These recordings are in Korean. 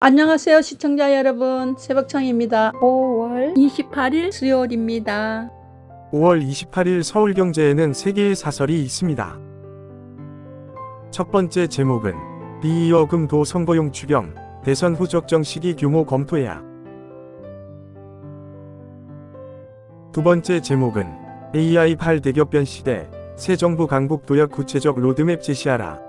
안녕하세요 시청자 여러분 새벽청입니다 5월 28일 수요일입니다 5월 28일 서울경제에는 세 개의 사설이 있습니다. 첫 번째 제목은 비이어금 도 선거용 추경 대선 후 적정 시기 규모 검토해야. 두 번째 제목은 AI 8 대격변 시대 새 정부 강국 도약 구체적 로드맵 제시하라.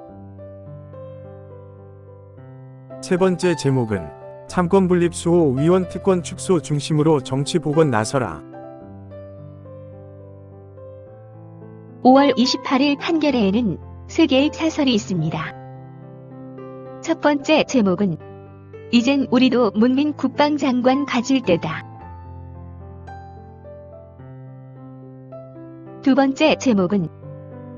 세 번째 제목은 참권 분립 수호 위원 특권 축소 중심으로 정치 복원 나서라. 5월 28일 판결에는 세 개의 사설이 있습니다. 첫 번째 제목은 이젠 우리도 문민 국방장관 가질 때다. 두 번째 제목은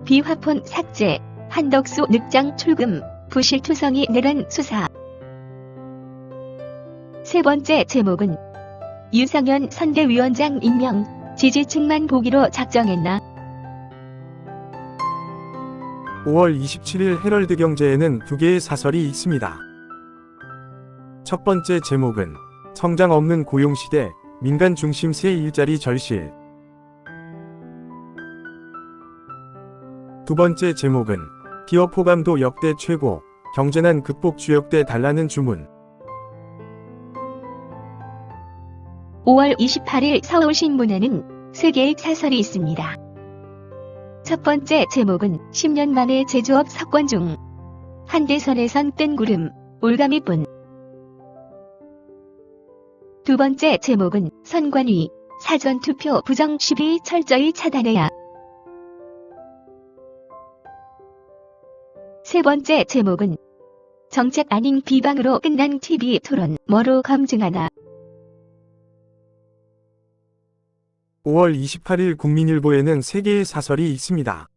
비화폰 삭제, 한덕수 늑장 출금, 부실투성이 내란 수사. 세 번째 제목은 유상현 선대위원장 임명, 지지층만 보기로 작정했나? 5월 27일 헤럴드 경제에는 두 개의 사설이 있습니다. 첫 번째 제목은 성장 없는 고용시대 민간 중심 새 일자리 절실. 두 번째 제목은 기업 호감도 역대 최고 경제난 극복 주역대 달라는 주문. 5월 28일 서울신문에는 세 개의 사설이 있습니다. 첫 번째 제목은 10년 만에 제조업 석권 중 한대선에선 뜬 구름, 올가미 뿐. 두 번째 제목은 선관위, 사전투표 부정 시비 철저히 차단해야. 세 번째 제목은 정책 아닌 비방으로 끝난 TV 토론 뭐로 검증하나. 5월 28일 국민일보에는 세 개의 사설이 있습니다.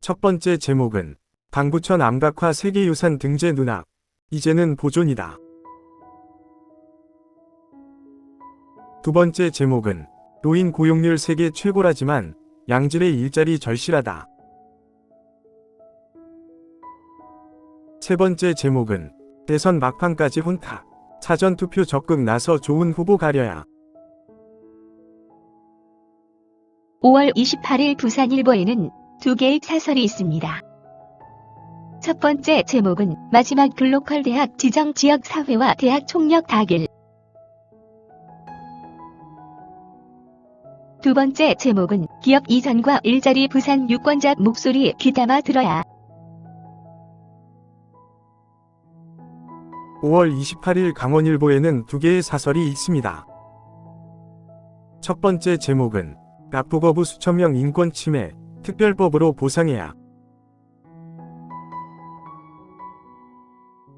첫 번째 제목은 방부천 암각화 세계유산 등재 누락. 이제는 보존이다. 두 번째 제목은 노인 고용률 세계 최고라지만 양질의 일자리 절실하다. 세 번째 제목은 대선 막판까지 혼탁. 사전투표 적극 나서 좋은 후보 가려야. 5월 28일 부산일보에는 두 개의 사설이 있습니다. 첫 번째 제목은 마지막 글로컬 대학 지정 지역 사회와 대학 총력 다길. 두 번째 제목은 기업 이전과 일자리 부산 유권자 목소리 귀담아 들어야. 5월 28일 강원일보에는 두 개의 사설이 있습니다. 첫 번째 제목은 납부거부 수천명 인권 침해 특별법으로 보상해야.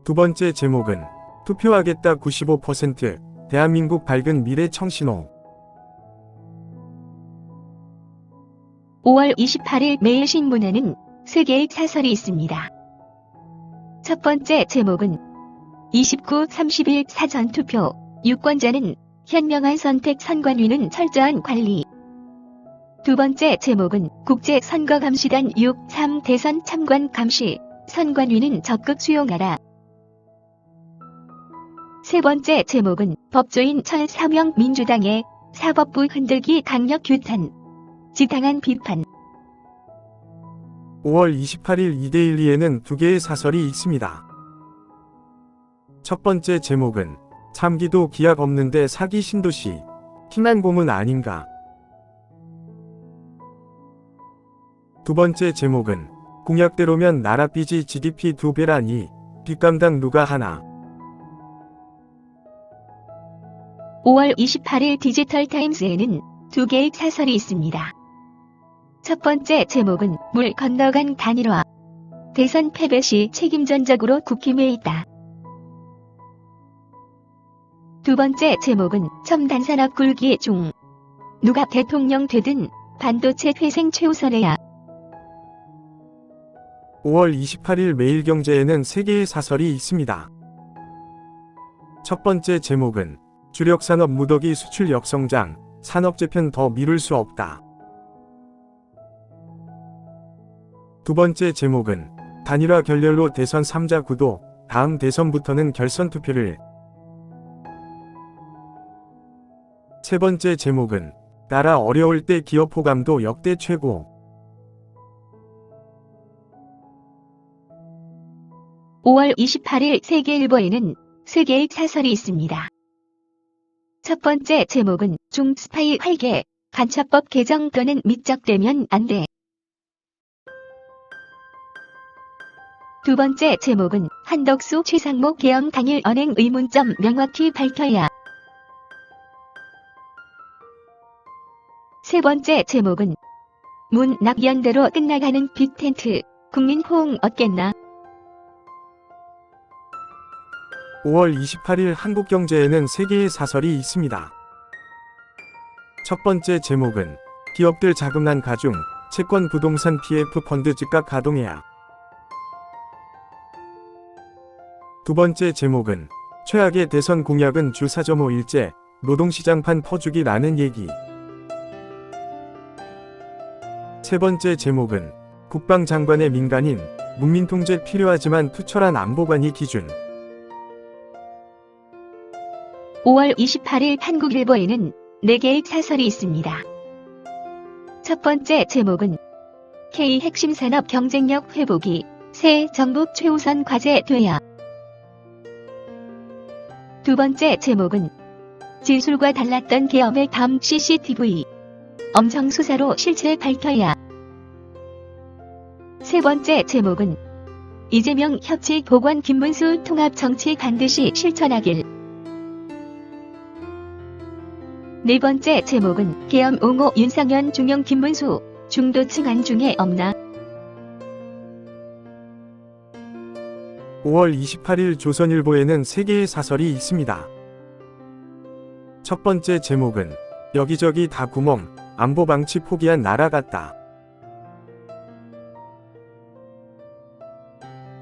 두 번째 제목은 투표하겠다 95% 대한민국 밝은 미래 청신호. 5월 28일 매일 신문에는 세 개의 사설이 있습니다. 첫 번째 제목은 29, 30일 사전투표, 유권자는 현명한 선택 선관위는 철저한 관리. 두 번째 제목은 국제선거감시단 6, 3 대선 참관 감시, 선관위는 적극 수용하라. 세 번째 제목은 법조인 철사명 민주당의 사법부 흔들기 강력 규탄, 지당한 비판. 5월 28일 이데일리에는 두 개의 사설이 있습니다. 첫 번째 제목은 참기도 기약 없는데 사기 신도시 희난 고문 아닌가. 두 번째 제목은 공약대로면 나라 빚이 GDP 두 배라니 빚감당 누가 하나. 5월 28일 디지털 타임스에는 두 개의 사설이 있습니다. 첫 번째 제목은 물 건너간 단일화. 대선 패배 시 책임전적으로 국힘에 있다. 두 번째 제목은 첨단 산업 굴기 중. 누가 대통령 되든 반도체 회생 최우선해야. 5월 28일 매일경제에는 세 개의 사설이 있습니다. 첫 번째 제목은 주력산업 무더기 수출 역성장, 산업재편 더 미룰 수 없다. 두 번째 제목은 단일화 결렬로 대선 3자 구도, 다음 대선부터는 결선 투표를. 세 번째 제목은 나라 어려울 때 기업 호감도 역대 최고. 5월 28일 세계일보에는 세 개의 사설이 있습니다. 첫 번째 제목은 중 스파이 활개, 간첩법 개정 또는 미적되면 안 돼. 두 번째 제목은 한덕수 최상목 계엄 당일 언행 의문점 명확히 밝혀야. 세 번째 제목은 문 낙연대로 끝나가는 빅텐트, 국민 호응 얻겠나? 5월 28일 한국경제에는 세 개의 사설이 있습니다. 첫 번째 제목은 기업들 자금난 가중 채권 부동산 PF 펀드 즉각 가동해야. 두 번째 제목은 최악의 대선 공약은 주 4.5일제 노동시장판 퍼주기라는 얘기. 세 번째 제목은 국방장관의 민간인 문민통제 필요하지만 투철한 안보관이 기준. 5월 28일 한국일보에는 4개의 사설이 있습니다. 첫 번째 제목은 K 핵심 산업 경쟁력 회복이 새 정부 최우선 과제 돼야. 두 번째 제목은 진술과 달랐던 계엄의 밤 CCTV 엄청 수사로 실체 밝혀야. 세 번째 제목은 이재명 협치 보관 김문수 통합 정치 반드시 실천하길. 네 번째 제목은 계엄 옹호 윤상현 중용 김문수 중도층 안중에 없나 5월 28일 조선일보에는 세 개의 사설이 있습니다. 첫 번째 제목은 여기저기 다 구멍, 안보 방치 포기한 나라 같다.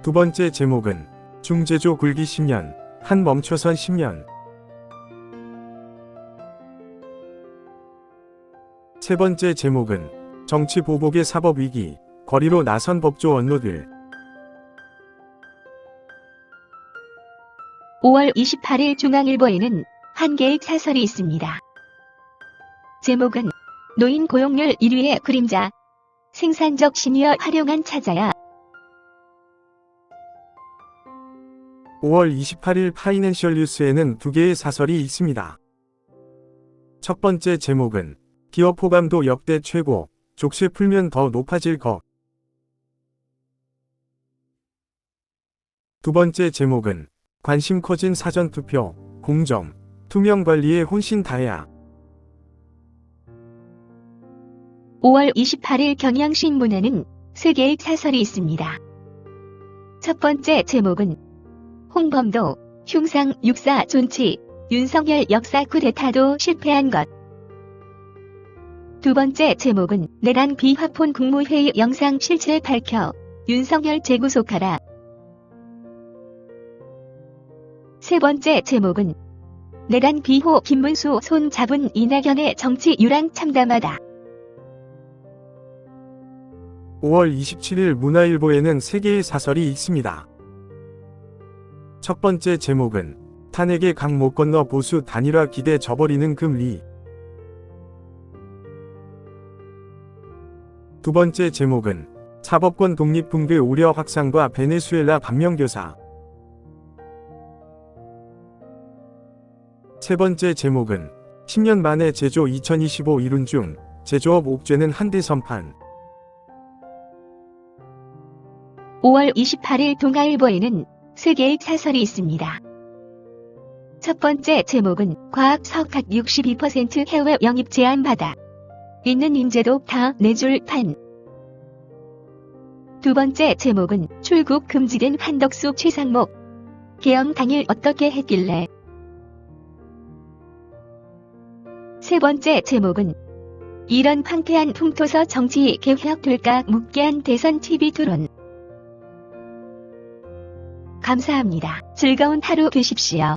두 번째 제목은 중제조 굴기 10년, 한 멈춰선 10년. 세 번째 제목은 정치 보복의 사법 위기, 거리로 나선 법조 원로들. 5월 28일 중앙일보에는 한 개의 사설이 있습니다. 제목은 노인 고용률 1위의 그림자 생산적 시니어 활용한 찾아야 5월 28일 파이낸셜 뉴스에는 두 개의 사설이 있습니다. 첫 번째 제목은 기업 호감도 역대 최고, 족쇄 풀면 더 높아질 것. 두 번째 제목은 관심 커진 사전투표, 공정, 투명 관리에 혼신 다해야. 5월 28일 경향신문에는 세 개의 사설이 있습니다. 첫 번째 제목은 홍범도 흉상 육사 존치 윤석열 역사 쿠데타도 실패한 것. 두 번째 제목은 내란 비화폰 국무회의 영상 실체 밝혀 윤석열 재구속하라. 세 번째 제목은 내란 비호 김문수 손 잡은 이낙연의 정치 유랑 참담하다. 5월 27일 문화일보에는 세 개의 사설이 있습니다. 첫 번째 제목은 탄핵의 강 못 건너 보수 단일화 기대 저버리는 금리. 두 번째 제목은 사법권 독립 붕괴 우려 확산과 베네수엘라 반면교사. 세 번째 제목은 10년 만에 제조 2025 이룬 중 제조업 옥죄는 한대 선판. 5월 28일 동아일보에는 세 개의 사설이 있습니다. 첫 번째 제목은 과학 석학 62% 해외 영입 제한 받아 있는 인재도 다 내줄 판. 두 번째 제목은 출국 금지된 한덕수 최상목 계엄 당일 어떻게 했길래 세 번째 제목은 이런 황폐한 풍토서 정치 개혁될까 묻게 한 대선 TV 토론 감사합니다. 즐거운 하루 되십시오.